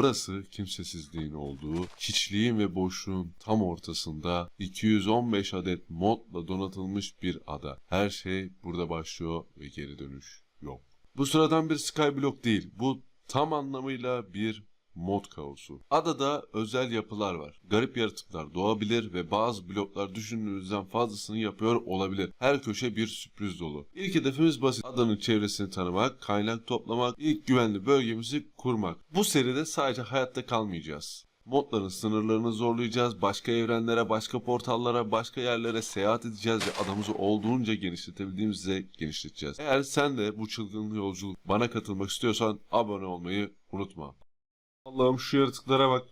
Burası kimsesizliğin olduğu, hiçliğin ve boşluğun tam ortasında 215 adet modla donatılmış bir ada. Her şey burada başlıyor ve geri dönüş yok. Bu sıradan bir skyblock değil. Bu tam anlamıyla bir mod kaosu. Adada özel yapılar var. Garip yaratıklar doğabilir ve bazı bloklar düşündüğünüzden fazlasını yapıyor olabilir. Her köşe bir sürpriz dolu. İlk hedefimiz basit. Adanın çevresini tanımak, kaynak toplamak, ilk güvenli bölgemizi kurmak. Bu seride sadece hayatta kalmayacağız. Modların sınırlarını zorlayacağız. Başka evrenlere, başka portallara, başka yerlere seyahat edeceğiz ve adamızı olduğunca genişletebildiğimizde genişleteceğiz. Eğer sen de bu çılgın yolculuk bana katılmak istiyorsan abone olmayı unutma. Allah'ım şu yaratıklara bak.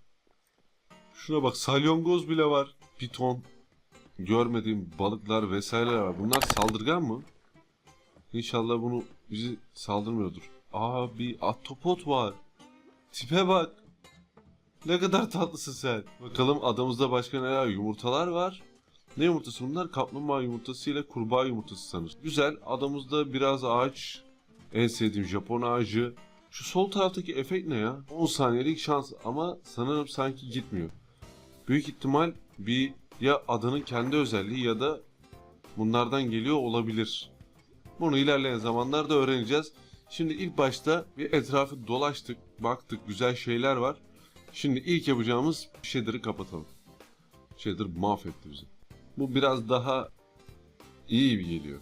Şuna bak salyongoz bile var. Piton. Görmediğim balıklar vesaireler var. Bunlar saldırgan mı? İnşallah bunu bizi saldırmıyordur. Aa bir atopot var. Tipe bak. Ne kadar tatlısın sen. Bakalım adamızda başka neler yumurtalar var. Ne yumurtası bunlar? Kaplumbağa yumurtası ile kurbağa yumurtası sanır. Güzel. Adamızda biraz ağaç. En sevdiğim Japon ağacı. Şu sol taraftaki efekt ne ya? 10 saniyelik şans ama sanırım sanki gitmiyor. Büyük ihtimal bir ya adanın kendi özelliği ya da bunlardan geliyor olabilir. Bunu ilerleyen zamanlarda öğreneceğiz. Şimdi ilk başta bir etrafı dolaştık, baktık güzel şeyler var. Şimdi ilk yapacağımız shader'ı kapatalım. Shader mahvetti bizi. Bu biraz daha iyi bir geliyor.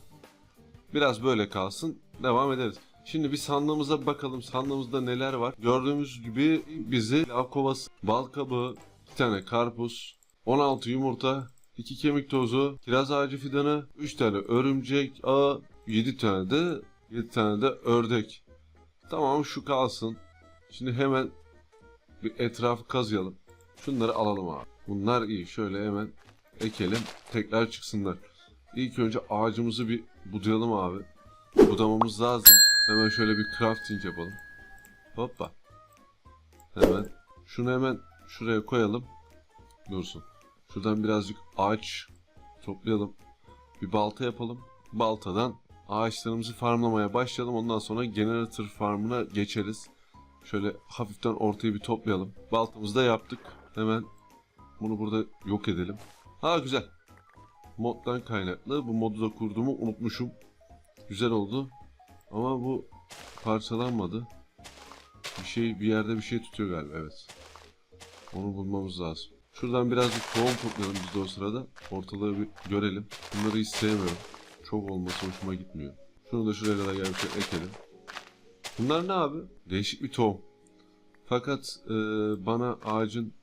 Biraz böyle kalsın, devam ederiz. Şimdi bir sandığımıza bakalım. Sandığımızda neler var? Gördüğümüz gibi bizi lav kovası, bal kabuğu, bir tane karpuz, 16 yumurta, 2 kemik tozu, kiraz ağacı fidanı, 3 tane örümcek ağı, 7 tane de 7 tane de ördek. Tamam şu kalsın. Şimdi hemen bir etrafı kazıyalım. Şunları alalım abi. Bunlar iyi. Şöyle hemen ekelim. Tekrar çıksınlar. İlk önce ağacımızı bir budayalım abi. Budamamız lazım. Hemen şöyle bir crafting yapalım. Hoppa. Hemen. Şunu hemen şuraya koyalım. Dursun. Şuradan birazcık ağaç toplayalım. Bir balta yapalım. Baltadan ağaçlarımızı farmlamaya başlayalım. Ondan sonra generator farmına geçeriz. Şöyle hafiften ortayı bir toplayalım. Baltamızı da yaptık. Hemen bunu burada yok edelim. Ha güzel. Moddan kaynaklı. Bu modu da kurduğumu unutmuşum. Güzel oldu. Ama bu parçalanmadı. Bir şey bir yerde bir şey tutuyor galiba evet. Onu bulmamız lazım. Şuradan birazcık tohum toplayalım biz de o sırada. Ortalığı bir görelim. Bunları hiç sevmiyorum. Çok olması hoşuma gitmiyor. Şunu da şuraya kadar gelmiş ekelim. Bunlar ne abi? Değişik bir tohum. Fakat e, bana ağacın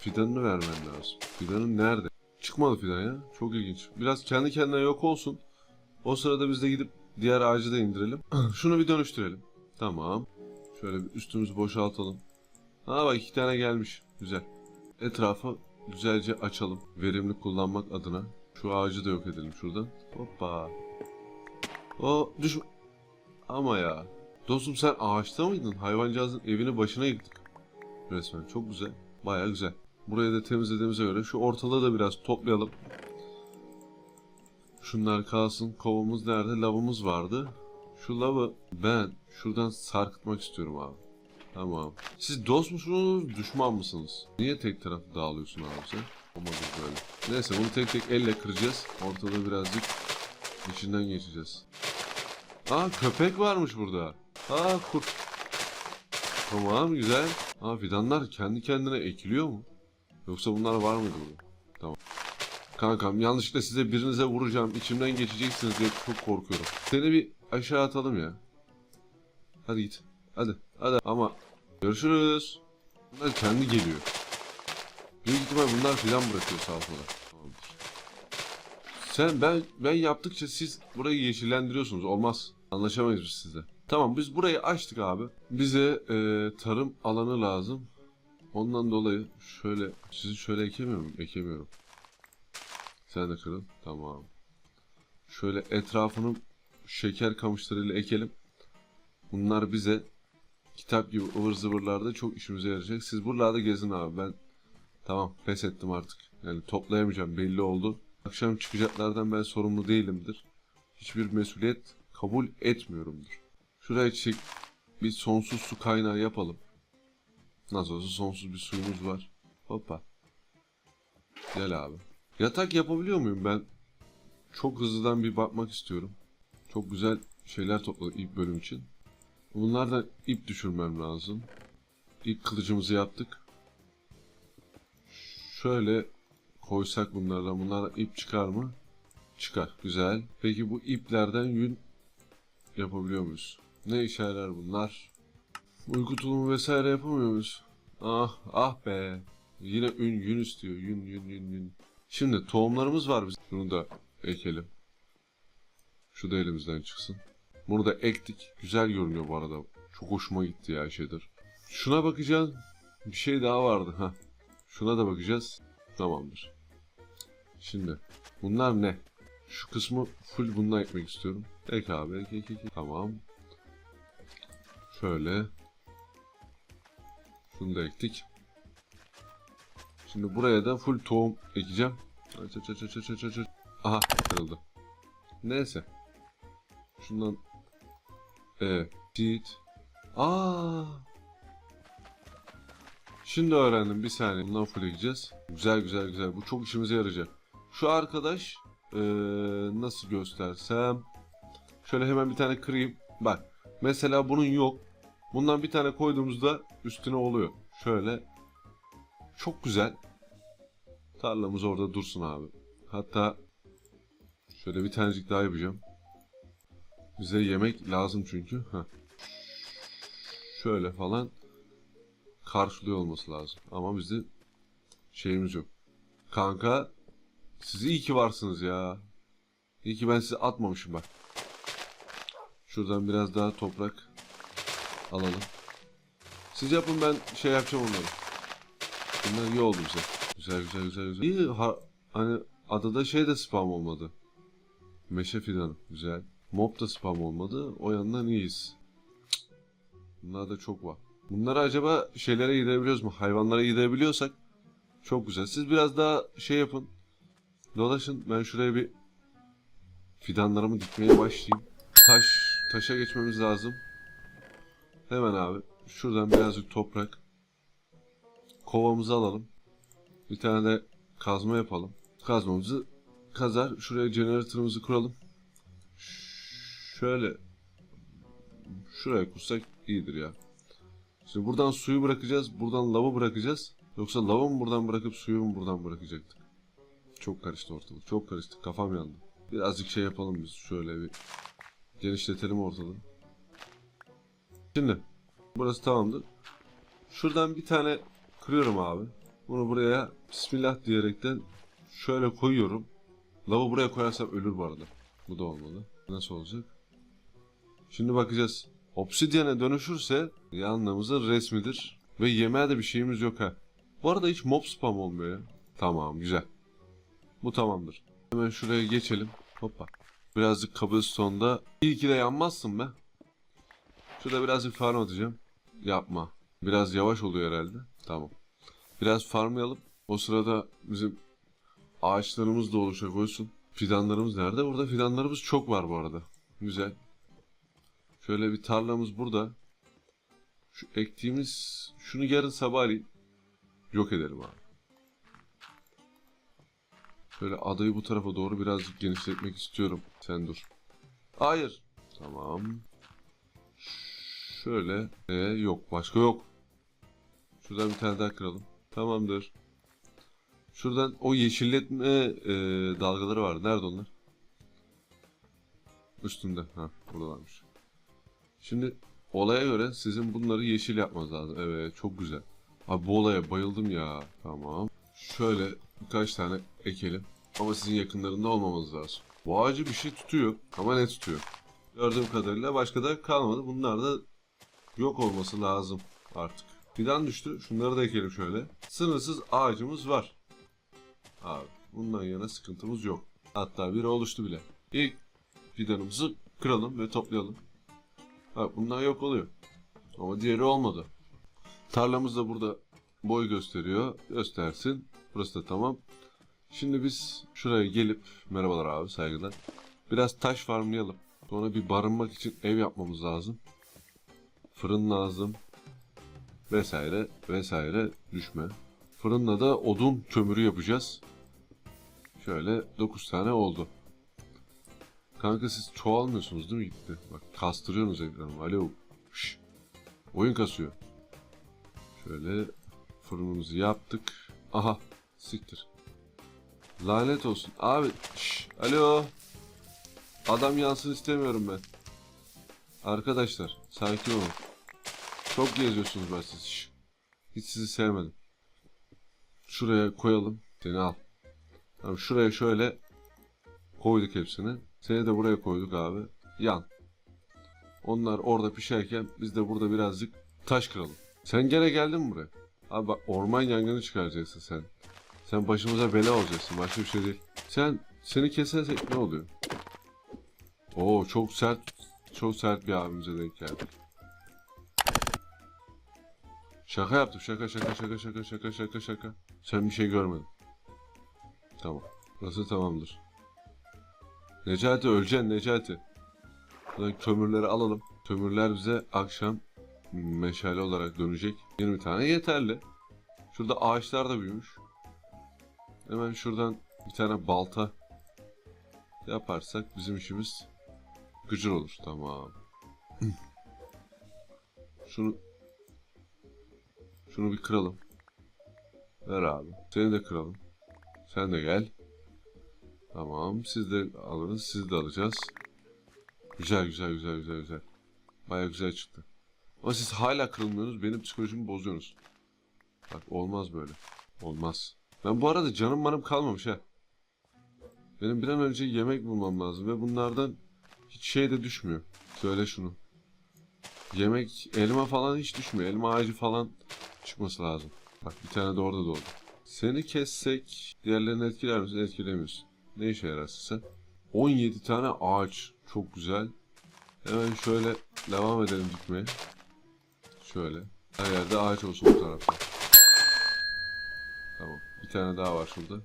fidanını vermen lazım. Fidanın nerede? Çıkmadı fidan ya. Çok ilginç. Biraz kendi kendine yok olsun. O sırada biz de gidip diğer ağacı da indirelim. Şunu bir dönüştürelim. Tamam. Şöyle bir üstümüzü boşaltalım. Ha bak iki tane gelmiş. Güzel. Etrafı güzelce açalım. Verimli kullanmak adına. Şu ağacı da yok edelim şuradan. Hoppa. O düş... Ama ya. Dostum sen ağaçta mıydın? Hayvancağızın evini başına yıktık. Resmen çok güzel. Baya güzel. Burayı da temizlediğimize göre şu ortalığı da biraz toplayalım. Şunlar kalsın. Kovamız nerede? Lavımız vardı. Şu lavı ben şuradan sarkıtmak istiyorum abi. Tamam. Siz dost musunuz, düşman mısınız? Niye tek taraflı dağılıyorsun abi sen? Olmadı böyle. Neyse bunu tek tek elle kıracağız. Ortada birazcık içinden geçeceğiz. Aa köpek varmış burada. Aa kurt. Tamam güzel. Aa fidanlar kendi kendine ekiliyor mu? Yoksa bunlar var mıydı burada? Tamam. Kankam yanlışlıkla size birinize vuracağım. içimden geçeceksiniz diye çok korkuyorum. Seni bir aşağı atalım ya. Hadi git. Hadi. Hadi. Ama görüşürüz. Bunlar kendi geliyor. Büyük ihtimal bunlar filan bırakıyor sağa sola. Sen ben ben yaptıkça siz burayı yeşillendiriyorsunuz. Olmaz. Anlaşamayız biz sizle. Tamam biz burayı açtık abi. Bize e, tarım alanı lazım. Ondan dolayı şöyle sizi şöyle ekemiyor muyum? Ekemiyorum. Sen de kırıl. Tamam. Şöyle etrafını şeker kamışlarıyla ekelim. Bunlar bize kitap gibi ıvır zıvırlarda çok işimize yarayacak. Siz buralarda gezin abi. Ben tamam pes ettim artık. Yani toplayamayacağım belli oldu. Akşam çıkacaklardan ben sorumlu değilimdir. Hiçbir mesuliyet kabul etmiyorumdur. Şuraya çiçek bir sonsuz su kaynağı yapalım. Nasıl olsa sonsuz bir suyumuz var. Hoppa. Gel abi. Yatak yapabiliyor muyum ben? Çok hızlıdan bir bakmak istiyorum. Çok güzel şeyler topladık ilk bölüm için. Bunlardan ip düşürmem lazım. İlk kılıcımızı yaptık. Şöyle koysak bunlardan. Bunlardan ip çıkar mı? Çıkar. Güzel. Peki bu iplerden yün yapabiliyor muyuz? Ne yarar bunlar? Uyku tulumu vesaire yapamıyor muyuz? Ah ah be. Yine ün yün istiyor. Yün yün yün yün. Şimdi tohumlarımız var biz. Şunu da ekelim. Şu da elimizden çıksın. Bunu da ektik. Güzel görünüyor bu arada. Çok hoşuma gitti ya şeydir. Şuna bakacağız. Bir şey daha vardı ha. Şuna da bakacağız. Tamamdır. Şimdi bunlar ne? Şu kısmı full bundan ekmek istiyorum. Ek abi ek ek ek. Tamam. Şöyle. Şunu da ektik. Şimdi buraya da full tohum ekeceğim. Aha kırıldı. Neyse. Şundan e seed. Aa. Şimdi öğrendim bir saniye. Bundan full ekeceğiz. Güzel güzel güzel. Bu çok işimize yarayacak. Şu arkadaş eee, nasıl göstersem şöyle hemen bir tane kırayım. Bak mesela bunun yok. Bundan bir tane koyduğumuzda üstüne oluyor. Şöyle çok güzel. Tarlamız orada dursun abi. Hatta şöyle bir tanecik daha yapacağım. Bize yemek lazım çünkü. Heh. Şöyle falan karşılıyor olması lazım. Ama bizde şeyimiz yok. Kanka siz iyi ki varsınız ya. İyi ki ben sizi atmamışım bak. Şuradan biraz daha toprak alalım. Siz yapın ben şey yapacağım onları. Bunlar iyi oldu bize. Güzel güzel güzel güzel. İyi ha, hani adada şey de spam olmadı. Meşe fidanı güzel. Mob da spam olmadı. O yandan iyiyiz. Bunlar da çok var. Bunları acaba şeylere gidebiliyoruz mu? Hayvanlara gidebiliyorsak çok güzel. Siz biraz daha şey yapın. Dolaşın. Ben şuraya bir fidanlarımı dikmeye başlayayım. Taş, taşa geçmemiz lazım. Hemen abi. Şuradan birazcık toprak. Kovamızı alalım. Bir tane de kazma yapalım. Kazmamızı kazar. Şuraya jeneratörümüzü kuralım. Şöyle şuraya kursak iyidir ya. Şimdi buradan suyu bırakacağız. Buradan lavı bırakacağız. Yoksa lavı mı buradan bırakıp suyu mu buradan bırakacaktık? Çok karıştı ortalık. Çok karıştı. Kafam yandı. Birazcık şey yapalım biz. Şöyle bir genişletelim ortalığı. Şimdi burası tamamdır. Şuradan bir tane kırıyorum abi. Bunu buraya Bismillah diyerekten şöyle koyuyorum. Lavı buraya koyarsam ölür bu arada. Bu da olmalı. Nasıl olacak? Şimdi bakacağız. Obsidian'e dönüşürse yanlığımızın resmidir. Ve yemeğe de bir şeyimiz yok ha. Bu arada hiç mob spam olmuyor ya. Tamam güzel. Bu tamamdır. Hemen şuraya geçelim. Hoppa. Birazcık cobblestone'da. İyi ki de yanmazsın be. Şurada birazcık farm atacağım. Yapma. Biraz yavaş oluyor herhalde. Tamam. Biraz farmlayalım. O sırada bizim ağaçlarımız da oluşa koysun. Fidanlarımız nerede? Burada fidanlarımız çok var bu arada. Güzel. Şöyle bir tarlamız burada. Şu ektiğimiz şunu yarın sabahleyin yok edelim abi. Şöyle adayı bu tarafa doğru birazcık genişletmek istiyorum. Sen dur. Hayır. Tamam. Şöyle. Ee, yok. Başka yok. Şuradan bir tane daha kıralım. Tamamdır. Şuradan o yeşilletme e, dalgaları var. Nerede onlar? Üstünde. Ha, burada varmış. Şimdi olaya göre sizin bunları yeşil yapmanız lazım. Evet, çok güzel. Abi bu olaya bayıldım ya. Tamam. Şöyle birkaç tane ekelim. Ama sizin yakınlarında olmamanız lazım. Bu ağacı bir şey tutuyor. Ama ne tutuyor? Gördüğüm kadarıyla başka da kalmadı. Bunlar da yok olması lazım artık. Fidan düştü. Şunları da ekelim şöyle. Sınırsız ağacımız var. Abi bundan yana sıkıntımız yok. Hatta biri oluştu bile. İlk fidanımızı kıralım ve toplayalım. Bak bundan yok oluyor. Ama diğeri olmadı. Tarlamız da burada boy gösteriyor. Göstersin. Burası da tamam. Şimdi biz şuraya gelip merhabalar abi saygılar. Biraz taş farmlayalım. Sonra bir barınmak için ev yapmamız lazım. Fırın lazım. Vesaire vesaire düşme. Fırınla da odun kömürü yapacağız. Şöyle 9 tane oldu. Kanka siz çoğalmıyorsunuz değil mi gitti? Bak kastırıyorsunuz ekranı. Alo. Şş. Oyun kasıyor. Şöyle fırınımızı yaptık. Aha siktir. Lanet olsun. Abi şş. Alo. Adam yansın istemiyorum ben. Arkadaşlar sakin olun. Çok geziyorsunuz ben siz. Şş. Hiç sizi sevmedim. Şuraya koyalım. Seni al. Tamam şuraya şöyle koyduk hepsini. Seni de buraya koyduk abi. Yan. Onlar orada pişerken biz de burada birazcık taş kıralım. Sen gene geldin mi buraya? Abi bak orman yangını çıkaracaksın sen. Sen başımıza bela olacaksın. Başka bir şey değil. Sen seni kesersek ne oluyor? Oo çok sert çok sert bir abimize denk geldik. Şaka yaptım. Şaka şaka şaka şaka şaka şaka şaka. Sen bir şey görmedin. Tamam. Burası tamamdır. Necati öleceksin Necati. Buradan kömürleri alalım. Kömürler bize akşam meşale olarak dönecek. 20 tane yeterli. Şurada ağaçlar da büyümüş. Hemen şuradan bir tane balta yaparsak bizim işimiz gıcır olur. Tamam. Şunu şunu bir kıralım. Ver abi. Seni de kıralım. Sen de gel. Tamam. Siz de alırız. Siz de alacağız. Güzel güzel güzel güzel güzel. Baya güzel çıktı. Ama siz hala kırılmıyorsunuz. Benim psikolojimi bozuyorsunuz. Bak olmaz böyle. Olmaz. Ben bu arada canım manım kalmamış ha. Benim bir an önce yemek bulmam lazım ve bunlardan hiç şey de düşmüyor. Söyle şunu. Yemek, elma falan hiç düşmüyor. Elma ağacı falan çıkması lazım. Bak bir tane de orada doğdu. Seni kessek diğerlerini etkiler misin? Etkilemiyorsun. Ne işe yararsın sen? 17 tane ağaç. Çok güzel. Hemen şöyle devam edelim dikmeye. Şöyle. Her yerde ağaç olsun bu tarafta. Tamam. Bir tane daha var şurada.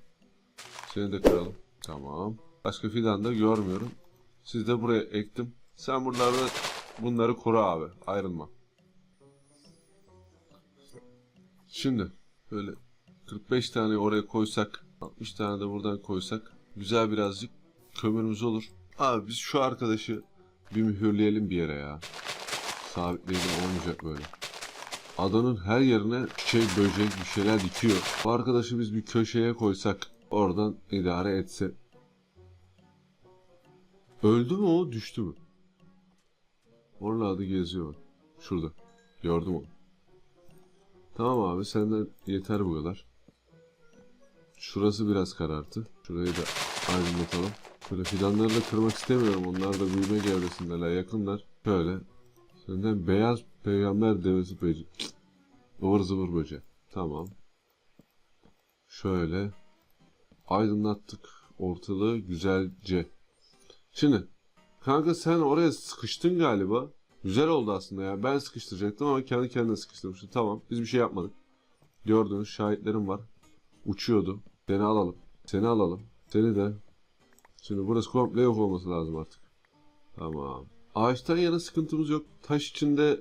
Seni de kıralım. Tamam. Başka fidan da görmüyorum. Siz de buraya ektim. Sen buralarda bunları koru abi. Ayrılma. Şimdi böyle 45 tane oraya koysak 60 tane de buradan koysak güzel birazcık kömürümüz olur. Abi biz şu arkadaşı bir mühürleyelim bir yere ya. Sabitleyelim olmayacak böyle. Adanın her yerine şey böcek bir şeyler dikiyor. Bu arkadaşı biz bir köşeye koysak oradan idare etse. Öldü mü o düştü mü? Oralarda geziyor. Şurada. Gördüm onu. Tamam abi senden yeter bu kadar. Şurası biraz karartı. Şurayı da aydınlatalım. Böyle fidanları da kırmak istemiyorum. Onlar da büyüme gevresindeler. Yakınlar. Şöyle. Senden beyaz peygamber devesi böceği. Ivır zıvır böceği. Tamam. Şöyle. Aydınlattık ortalığı güzelce. Şimdi. Kanka sen oraya sıkıştın galiba. Güzel oldu aslında ya. Ben sıkıştıracaktım ama kendi kendine sıkıştırmıştı. Tamam. Biz bir şey yapmadık. Gördüğünüz şahitlerim var. Uçuyordu. Seni alalım. Seni alalım. Seni de. Şimdi burası komple yok olması lazım artık. Tamam. Ağaçtan yana sıkıntımız yok. Taş içinde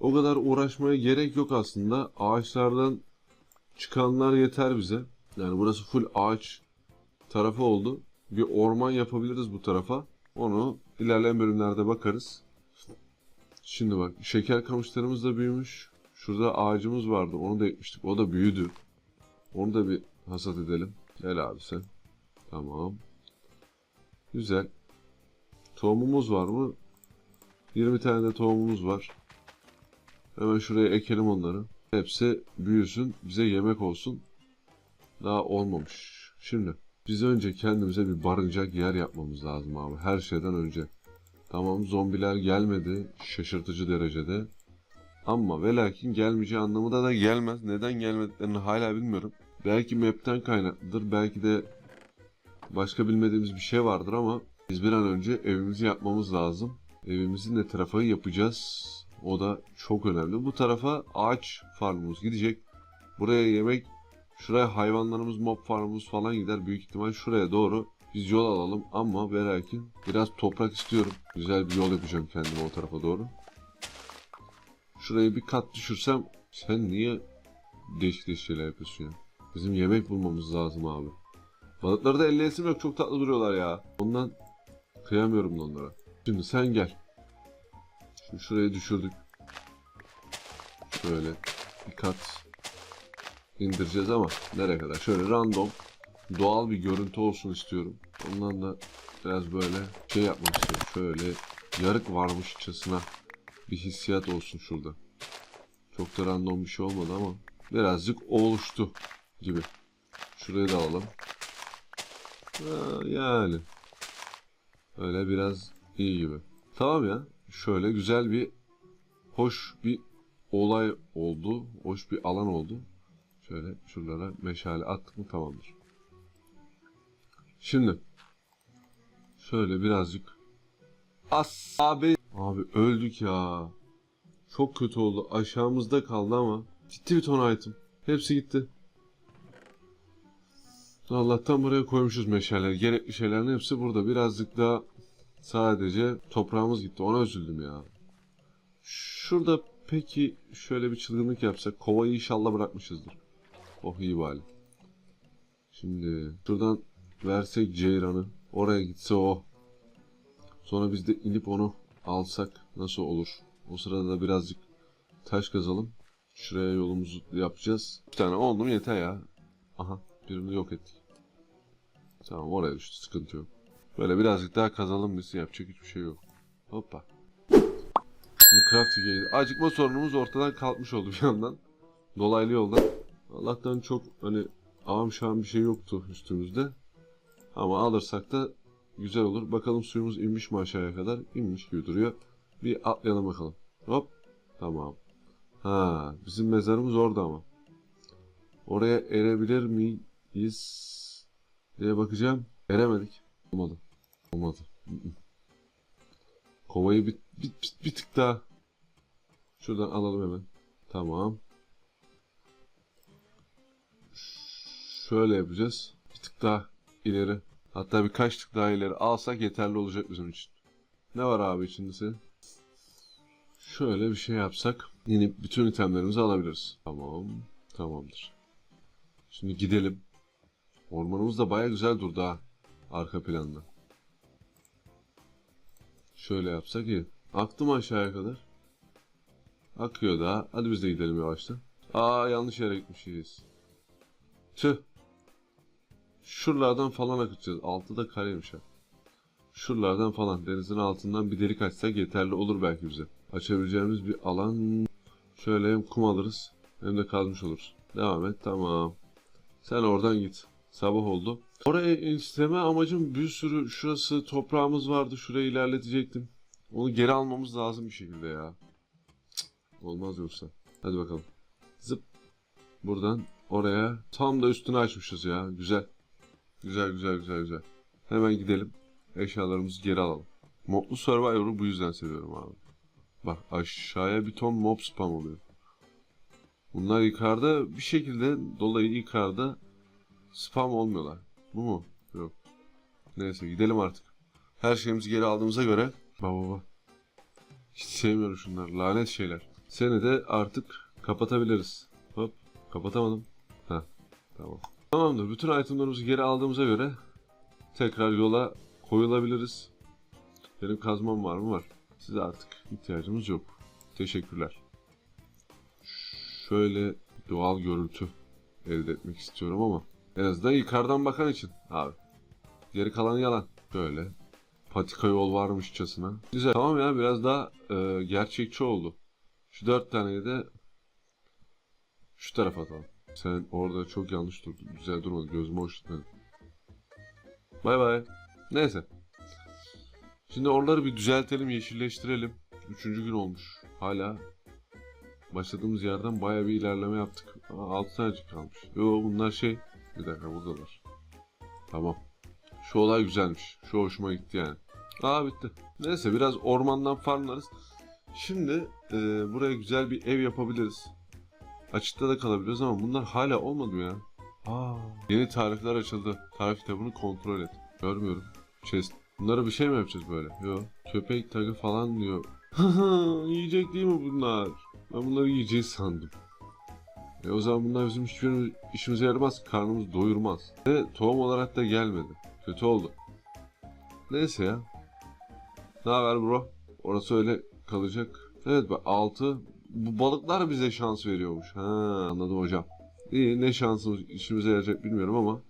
o kadar uğraşmaya gerek yok aslında. Ağaçlardan çıkanlar yeter bize. Yani burası full ağaç tarafı oldu. Bir orman yapabiliriz bu tarafa. Onu ilerleyen bölümlerde bakarız. Şimdi bak şeker kamışlarımız da büyümüş. Şurada ağacımız vardı. Onu da ekmiştik. O da büyüdü. Onu da bir hasat edelim. Gel abi sen. Tamam. Güzel. Tohumumuz var mı? 20 tane de tohumumuz var. Hemen şuraya ekelim onları. Hepsi büyüsün. Bize yemek olsun. Daha olmamış. Şimdi biz önce kendimize bir barınacak yer yapmamız lazım abi. Her şeyden önce. Tamam zombiler gelmedi. Şaşırtıcı derecede. Ama ve lakin gelmeyeceği anlamında da gelmez. Neden gelmediklerini hala bilmiyorum. Belki map'ten kaynaklıdır. Belki de başka bilmediğimiz bir şey vardır ama biz bir an önce evimizi yapmamız lazım. Evimizin ne tarafı yapacağız? O da çok önemli. Bu tarafa ağaç farmımız gidecek. Buraya yemek, şuraya hayvanlarımız, mob farmımız falan gider. Büyük ihtimal şuraya doğru biz yol alalım ama ve lakin biraz toprak istiyorum. Güzel bir yol yapacağım kendime o tarafa doğru. Şurayı bir kat düşürsem sen niye değişik değişik şeyler yapıyorsun ya? Bizim yemek bulmamız lazım abi. Balıkları da elleyesim yok çok tatlı duruyorlar ya. Ondan kıyamıyorum onlara. Şimdi sen gel. Şimdi şurayı düşürdük. Şöyle bir kat indireceğiz ama nereye kadar? Şöyle random doğal bir görüntü olsun istiyorum. Ondan da biraz böyle şey yapmak istiyorum. Şöyle yarık varmışçasına bir hissiyat olsun şurada. Çok da random bir şey olmadı ama birazcık oluştu gibi. Şurayı da alalım. Ha, yani. Öyle biraz iyi gibi. Tamam ya. Şöyle güzel bir hoş bir olay oldu. Hoş bir alan oldu. Şöyle şuralara meşale attık mı tamamdır. Şimdi şöyle birazcık As abi abi öldük ya. Çok kötü oldu. Aşağımızda kaldı ama gitti bir ton item. Hepsi gitti. Allah'tan buraya koymuşuz meşaleleri. Gerekli şeylerin hepsi burada. Birazcık daha sadece toprağımız gitti. Ona üzüldüm ya. Şurada peki şöyle bir çılgınlık yapsak. Kovayı inşallah bırakmışızdır. Oh iyi bari. Şimdi şuradan versek Ceyran'ı. Oraya gitse o. Sonra biz de inip onu alsak nasıl olur? O sırada da birazcık taş kazalım. Şuraya yolumuzu yapacağız. Bir tane oldu mu yeter ya. Aha birini yok ettik. Tamam oraya düştü sıkıntı yok. Böyle birazcık daha kazalım biz yapacak hiçbir şey yok. Hoppa. Şimdi crafting'e gidelim. Acıkma sorunumuz ortadan kalkmış oldu bir yandan. Dolaylı yoldan. Allah'tan çok hani ağam şahım bir şey yoktu üstümüzde. Ama alırsak da güzel olur. Bakalım suyumuz inmiş mi aşağıya kadar? İnmiş gibi duruyor. Bir atlayalım bakalım. Hop. Tamam. Ha, bizim mezarımız orada ama. Oraya erebilir miyiz diye bakacağım. Eremedik. Olmadı. Olmadı. Kovayı bir, bir, bir, bir tık daha şuradan alalım hemen. Tamam. Şöyle yapacağız. Bir tık daha ileri. Hatta birkaç tık daha ileri alsak yeterli olacak bizim için. Ne var abi içinde senin? Şöyle bir şey yapsak yine bütün itemlerimizi alabiliriz. Tamam. Tamamdır. Şimdi gidelim. Ormanımız da baya güzel durdu ha. Arka planda. Şöyle yapsak iyi. Aktı mı aşağıya kadar? Akıyor daha. Hadi biz de gidelim yavaştan. Aa yanlış yere gitmişiz. Tüh. Şuralardan falan akıtacağız. Altı da kareymiş ha. Şuralardan falan denizin altından bir delik açsak yeterli olur belki bize. Açabileceğimiz bir alan. Şöyle hem kum alırız hem de kazmış oluruz. Devam et tamam. Sen oradan git. Sabah oldu. Oraya isteme amacım bir sürü şurası toprağımız vardı. Şurayı ilerletecektim. Onu geri almamız lazım bir şekilde ya. Cık, olmaz yoksa. Hadi bakalım. Zıp. Buradan oraya. Tam da üstünü açmışız ya. Güzel. Güzel güzel güzel güzel. Hemen gidelim. Eşyalarımızı geri alalım. Moblu Survivor'u bu yüzden seviyorum abi. Bak aşağıya bir ton mob spam oluyor. Bunlar yukarıda bir şekilde dolayı yukarıda spam olmuyorlar. Bu mu? Yok. Neyse gidelim artık. Her şeyimizi geri aldığımıza göre. Baba baba. Hiç sevmiyorum şunları. Lanet şeyler. Seni de artık kapatabiliriz. Hop. Kapatamadım. Ha. Tamam. Tamamdır. Bütün itemlerimizi geri aldığımıza göre tekrar yola koyulabiliriz. Benim kazmam var mı? Var. Size artık ihtiyacımız yok. Teşekkürler. Şöyle doğal görüntü elde etmek istiyorum ama en azından yukarıdan bakan için abi. Geri kalan yalan. Böyle patika yol varmışçasına. Güzel. Tamam ya biraz daha e, gerçekçi oldu. Şu dört taneyi de şu tarafa atalım. Sen orada çok yanlış durdun. Güzel durmadı. Gözüme hoş gitmedi. Bay bay. Neyse. Şimdi oraları bir düzeltelim, yeşilleştirelim. Üçüncü gün olmuş. Hala başladığımız yerden baya bir ilerleme yaptık. Aa, altı tanecik kalmış. Yo bunlar şey. Bir dakika buradalar. Tamam. Şu olay güzelmiş. Şu hoşuma gitti yani. Aa bitti. Neyse biraz ormandan farmlarız. Şimdi e, buraya güzel bir ev yapabiliriz. Açıkta da kalabiliriz ama bunlar hala olmadı mı ya? Aa, yeni tarifler açıldı. Tarif kitabını kontrol et. Görmüyorum. Chest. Bunlara bir şey mi yapacağız böyle? Yok. Köpek tagı falan diyor. Yiyecek değil mi bunlar? Ben bunları yiyeceğiz sandım. E o zaman bunlar bizim hiçbir işimize yaramaz, karnımızı doyurmaz. Ve tohum olarak da gelmedi. Kötü oldu. Neyse ya. Ne haber bro? Orası öyle kalacak. Evet bak 6. Bu balıklar bize şans veriyormuş. Ha anladım hocam. İyi ne şansımız işimize yarayacak bilmiyorum ama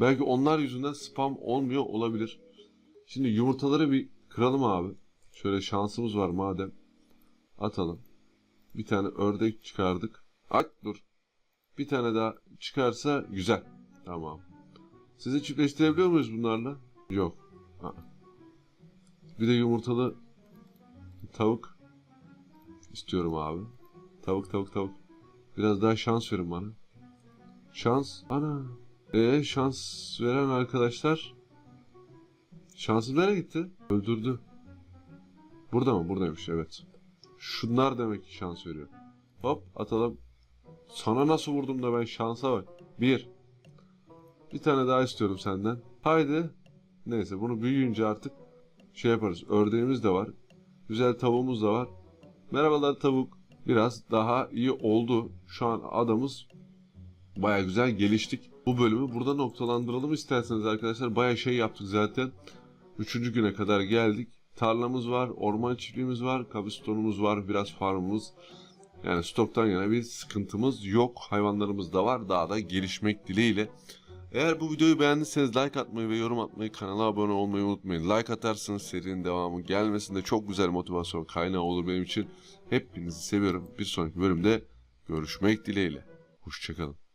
belki onlar yüzünden spam olmuyor olabilir. Şimdi yumurtaları bir kıralım abi. Şöyle şansımız var madem. Atalım. Bir tane ördek çıkardık. At dur. Bir tane daha çıkarsa güzel. Tamam. Sizi çiftleştirebiliyor muyuz bunlarla? Yok. Aa. Bir de yumurtalı tavuk istiyorum abi. Tavuk tavuk tavuk. Biraz daha şans verin bana. Şans. Ana. Ee şans veren arkadaşlar. Şansım nereye gitti? Öldürdü. Burada mı? Buradaymış evet. Şunlar demek ki şans veriyor. Hop atalım. Sana nasıl vurdum da ben şansa bak. Bir. Bir tane daha istiyorum senden. Haydi. Neyse bunu büyüyünce artık şey yaparız. Ördeğimiz de var. Güzel tavuğumuz da var. Merhabalar tavuk. Biraz daha iyi oldu. Şu an adamız baya güzel geliştik. Bu bölümü burada noktalandıralım isterseniz arkadaşlar. Baya şey yaptık zaten. Üçüncü güne kadar geldik. Tarlamız var, orman çiftliğimiz var, kabistonumuz var, biraz farmımız. Yani stoktan yana bir sıkıntımız yok. Hayvanlarımız da var. Daha da gelişmek dileğiyle. Eğer bu videoyu beğendiyseniz like atmayı ve yorum atmayı, kanala abone olmayı unutmayın. Like atarsanız serinin devamı gelmesinde çok güzel motivasyon kaynağı olur benim için. Hepinizi seviyorum. Bir sonraki bölümde görüşmek dileğiyle. Hoşçakalın.